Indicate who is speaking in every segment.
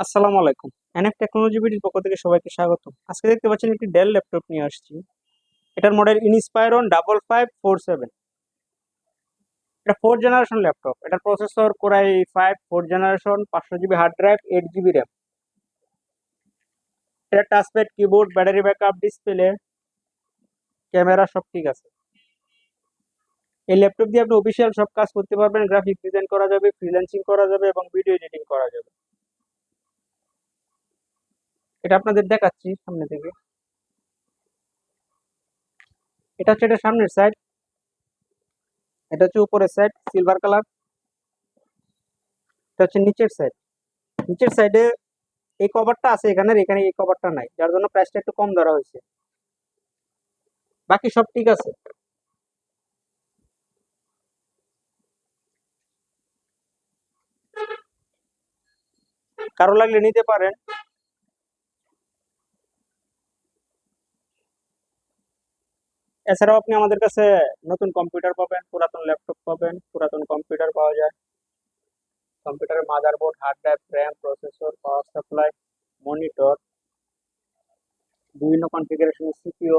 Speaker 1: আসসালামু আলাইকুম। NF technology বিডির পক্ষ থেকে সবাইকে স্বাগত আজকে দেখতে পাচ্ছেন একটি ডেল ল্যাপটপ নিয়ে আসছি। এটার model Inspiron double five four seven এটা ফোর জেনারেশন ল্যাপটপ এটার processor core i five four generation পাঁচশো GB hard drive eight GB RAM এটা touchpad keyboard battery backup display camera সব ঠিক আছে। এই ল্যাপটপ দিয়ে আপনি অফিসিয়াল সব কাজ করতে পারবেন। গ্রাফিক ডিজাইন করা যাবে ফ্রিল্যান্সিং করা যাবে এবং ভিডিও এডিটিং করা যাবে। এটা আপনাদের দেখাচ্ছি সামনে থেকে। এটা হচ্ছে এটা সামনের সাইড এটা হচ্ছে উপরের সাইড সিলভার কালার এটা হচ্ছে নিচের সাইড নিচের সাইডে এই কভারটা আছে এখানে এখানে এই কভারটা নাই, যার জন্য প্রাইসটা একটু কম ধরা হয়েছে। বাকি সব ঠিক আছে। কারও লাগলে নিতে পারেন। এছাড়াও আপনি আমাদের কাছে নতুন কম্পিউটার পাবেন, পুরাতন ল্যাপটপ পাবেন, পুরাতন কম্পিউটার পাওয়া যায়। কম্পিউটারের motherboard hard drive RAM processor power supply monitor বিভিন্ন কনফিগারেশনের সিপিও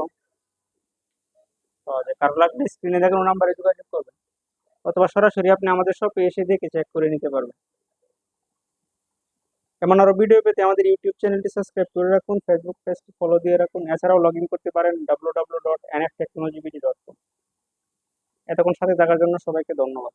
Speaker 1: পাওয়া যায়। কারও লাগলে স্ক্রিনে দেখানো নাম্বারে যোগাযোগ করবেন। অথবা সরাসরি আপনি আমাদের শপে এসে দেখে চেক করে নিতে পারবেন। এমন আরও ভিডিও পেতে আমাদের ইউটিউব চ্যানেলটি সাবস্ক্রাইব করে রাখুন ফেসবুক পেজটি ফলো দিয়ে রাখুন, এছাড়াও লগ করতে পারেন W W dot N F technology BD dot com এতক্ষণ সাথে থাকার জন্য সবাইকে ধন্যবাদ।